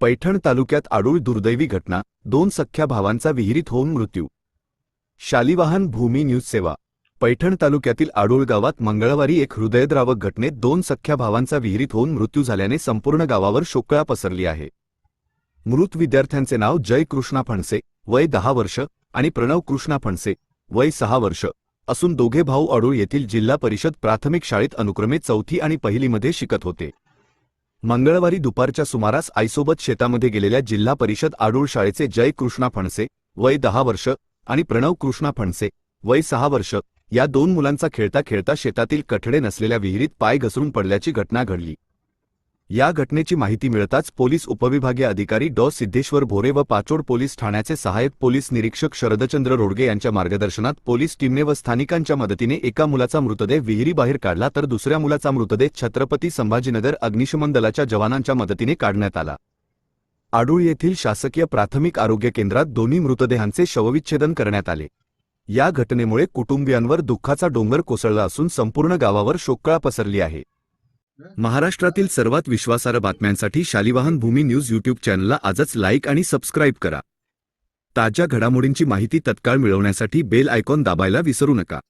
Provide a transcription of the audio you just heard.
पैठण तालुक्यात आडूळ दुर्दैवी घटना दोन सख्ख्या भावांचा विहिरीत होऊन मृत्यू. शालिवाहन भूमी न्यूज सेवा. पैठण तालुक्यातील आडूळ गावात मंगळवारी एक हृदयद्रावक घटनेत दोन सख्ख्या भावांचा विहिरीत होऊन मृत्यू झाल्याने संपूर्ण गावावर शोकळा पसरली आहे. मृत विद्यार्थ्यांचे नाव जय कृष्णा फणसे वय दहा वर्ष आणि प्रणव कृष्णा फणसे वय सहा वर्ष असून दोघे भाऊ अडूळ येथील जिल्हा परिषद प्राथमिक शाळेत अनुक्रमे चौथी आणि पहिलीमध्ये शिकत होते. मंगळवारी दुपारच्या सुमारास आईसोबत शेतामध्ये गेलेल्या जिल्हा परिषद आडूळ शाळेचे जय कृष्णा फणसे वय दहा वर्ष आणि प्रणव कृष्णा फणसे वय सहा वर्ष या दोन मुलांचा खेळता खेळता शेतातील कठडे नसलेल्या विहिरीत पाय घसरून पडल्याची घटना घडली. या घटनेची माहिती मिळताच पोलीस उपविभागीय अधिकारी डॉ. सिद्धेश्वर भोरे व पाचोड पोलीस ठाण्याचे सहाय्यक पोलीस निरीक्षक शरदचंद्र रोडगे यांच्या मार्गदर्शनात पोलीस टीमने व स्थानिकांच्या मदतीने एका मुलाचा मृतदेह विहिरीबाहेर काढला तर दुसऱ्या मुलाचा मृतदेह छत्रपती संभाजीनगर अग्निशमन दलाच्या जवानांच्या मदतीने काढण्यात आला. आडूळ येथील शासकीय प्राथमिक आरोग्य केंद्रात दोन्ही मृतदेहांचे शवविच्छेदन करण्यात आले. या घटनेमुळे कुटुंबियांवर दुःखाचा डोंगर कोसळला असून संपूर्ण गावावर शोककळा पसरली आहे. महाराष्ट्रातील सर्वात विश्वासार्ह बातम्यांसाठी शालिवाहन भूमी न्यूज यूट्यूब चॅनलला आजच लाईक आणि सबस्क्राईब करा. ताज्या घडामोडींची माहिती तत्काळ मिळवण्यासाठी बेल आयकॉन दाबायला विसरू नका.